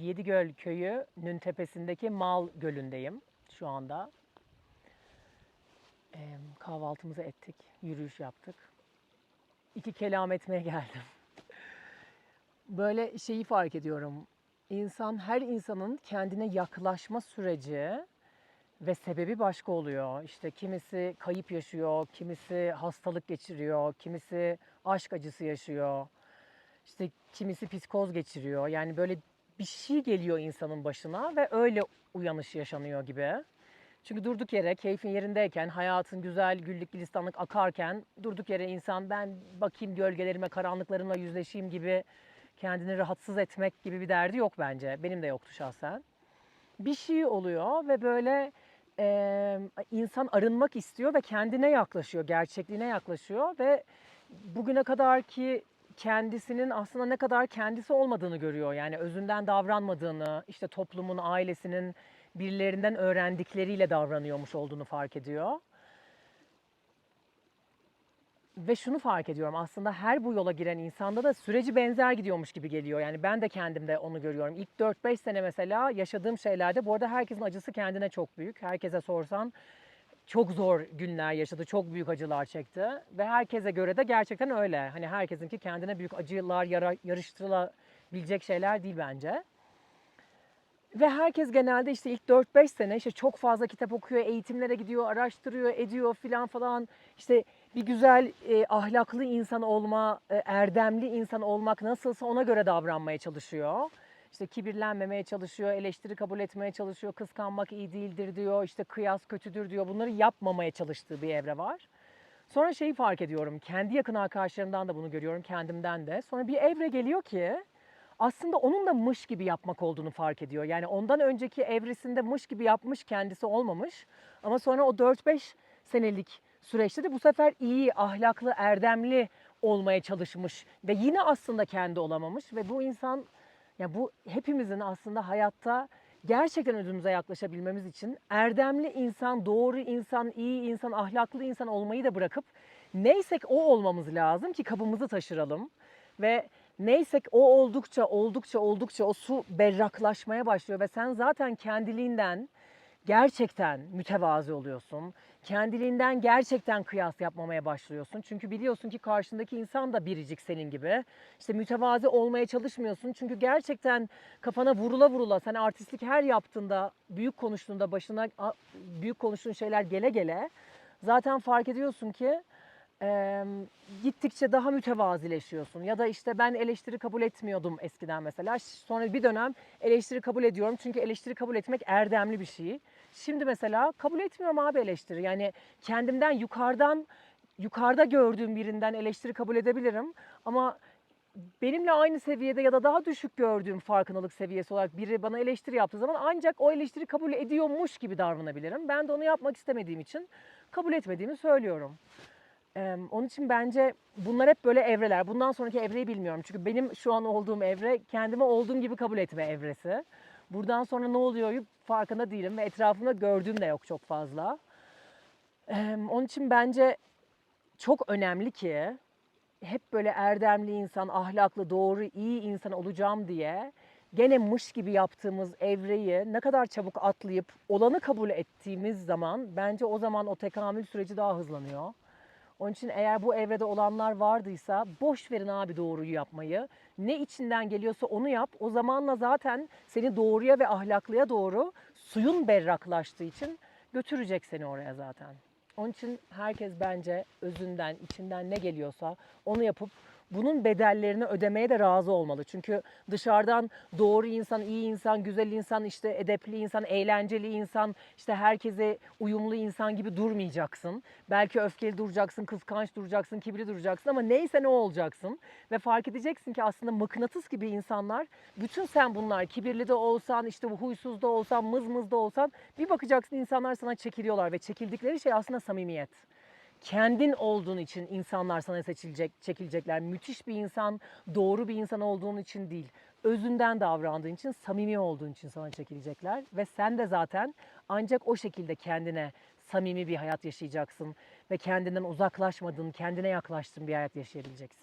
Yedigöl köyünün tepesindeki Mal Gölü'ndeyim şu anda. Ee, kahvaltımızı ettik, yürüyüş yaptık. İki kelam etmeye geldim. Böyle şeyi fark ediyorum. İnsan, her insanın kendine yaklaşma süreci ve sebebi başka oluyor. İşte kimisi kayıp yaşıyor, kimisi hastalık geçiriyor, kimisi aşk acısı yaşıyor. İşte kimisi psikoz geçiriyor. Yani böyle bir şey geliyor insanın başına ve öyle uyanış yaşanıyor gibi. Çünkü durduk yere keyfin yerindeyken, hayatın güzel, güllük gülistanlık akarken durduk yere insan ben bakayım gölgelerime, karanlıklarımla yüzleşeyim gibi kendini rahatsız etmek gibi bir derdi yok bence. Benim de yoktu şahsen. Bir şey oluyor ve böyle e, insan arınmak istiyor ve kendine yaklaşıyor, gerçekliğine yaklaşıyor ve bugüne kadar ki kendisinin aslında ne kadar kendisi olmadığını görüyor. Yani özünden davranmadığını, işte toplumun, ailesinin birilerinden öğrendikleriyle davranıyormuş olduğunu fark ediyor. Ve şunu fark ediyorum aslında her bu yola giren insanda da süreci benzer gidiyormuş gibi geliyor. Yani ben de kendimde onu görüyorum. İlk 4-5 sene mesela yaşadığım şeylerde bu arada herkesin acısı kendine çok büyük. Herkese sorsan çok zor günler yaşadı, çok büyük acılar çekti ve herkese göre de gerçekten öyle. Hani herkesinki kendine büyük acılar yara- yarıştırılabilecek şeyler değil bence. Ve herkes genelde işte ilk 4-5 sene işte çok fazla kitap okuyor, eğitimlere gidiyor, araştırıyor, ediyor filan falan. İşte bir güzel e, ahlaklı insan olma, e, erdemli insan olmak nasılsa ona göre davranmaya çalışıyor. İşte kibirlenmemeye çalışıyor, eleştiri kabul etmeye çalışıyor, kıskanmak iyi değildir diyor, işte kıyas kötüdür diyor. Bunları yapmamaya çalıştığı bir evre var. Sonra şeyi fark ediyorum, kendi yakın arkadaşlarımdan da bunu görüyorum, kendimden de. Sonra bir evre geliyor ki aslında onun da mış gibi yapmak olduğunu fark ediyor. Yani ondan önceki evresinde mış gibi yapmış kendisi olmamış. Ama sonra o 4-5 senelik süreçte de bu sefer iyi, ahlaklı, erdemli olmaya çalışmış ve yine aslında kendi olamamış ve bu insan ya bu hepimizin aslında hayatta gerçekten özümüze yaklaşabilmemiz için erdemli insan, doğru insan, iyi insan, ahlaklı insan olmayı da bırakıp neysek o olmamız lazım ki kabımızı taşıralım ve neysek o oldukça oldukça oldukça o su berraklaşmaya başlıyor ve sen zaten kendiliğinden gerçekten mütevazi oluyorsun. Kendiliğinden gerçekten kıyas yapmamaya başlıyorsun. Çünkü biliyorsun ki karşındaki insan da biricik senin gibi. İşte mütevazi olmaya çalışmıyorsun. Çünkü gerçekten kafana vurula vurula sen artistlik her yaptığında, büyük konuştuğunda başına büyük konuştuğun şeyler gele gele zaten fark ediyorsun ki e, gittikçe daha mütevazileşiyorsun. Ya da işte ben eleştiri kabul etmiyordum eskiden mesela. Sonra bir dönem eleştiri kabul ediyorum. Çünkü eleştiri kabul etmek erdemli bir şey. Şimdi mesela kabul etmiyorum abi eleştiri. Yani kendimden yukarıdan yukarıda gördüğüm birinden eleştiri kabul edebilirim. Ama benimle aynı seviyede ya da daha düşük gördüğüm farkındalık seviyesi olarak biri bana eleştiri yaptığı zaman ancak o eleştiri kabul ediyormuş gibi davranabilirim. Ben de onu yapmak istemediğim için kabul etmediğimi söylüyorum. Eee, onun için bence bunlar hep böyle evreler. Bundan sonraki evreyi bilmiyorum. Çünkü benim şu an olduğum evre kendimi olduğum gibi kabul etme evresi. Buradan sonra ne oluyor farkında değilim ve etrafımda gördüğüm de yok çok fazla. Eee, onun için bence çok önemli ki hep böyle erdemli insan, ahlaklı, doğru, iyi insan olacağım diye gene mış gibi yaptığımız evreyi ne kadar çabuk atlayıp olanı kabul ettiğimiz zaman bence o zaman o tekamül süreci daha hızlanıyor. Onun için eğer bu evrede olanlar vardıysa boş verin abi doğruyu yapmayı. Ne içinden geliyorsa onu yap. O zamanla zaten seni doğruya ve ahlaklıya doğru suyun berraklaştığı için götürecek seni oraya zaten. Onun için herkes bence özünden, içinden ne geliyorsa onu yapıp bunun bedellerini ödemeye de razı olmalı. Çünkü dışarıdan doğru insan, iyi insan, güzel insan, işte edepli insan, eğlenceli insan, işte herkese uyumlu insan gibi durmayacaksın. Belki öfkeli duracaksın, kıskanç duracaksın, kibirli duracaksın ama neyse ne olacaksın. Ve fark edeceksin ki aslında mıknatıs gibi insanlar, bütün sen bunlar kibirli de olsan, işte huysuz da olsan, mızmız da olsan bir bakacaksın insanlar sana çekiliyorlar ve çekildikleri şey aslında samimiyet kendin olduğun için insanlar sana seçilecek, çekilecekler. Müthiş bir insan, doğru bir insan olduğun için değil. Özünden davrandığın için, samimi olduğun için sana çekilecekler. Ve sen de zaten ancak o şekilde kendine samimi bir hayat yaşayacaksın. Ve kendinden uzaklaşmadığın, kendine yaklaştığın bir hayat yaşayabileceksin.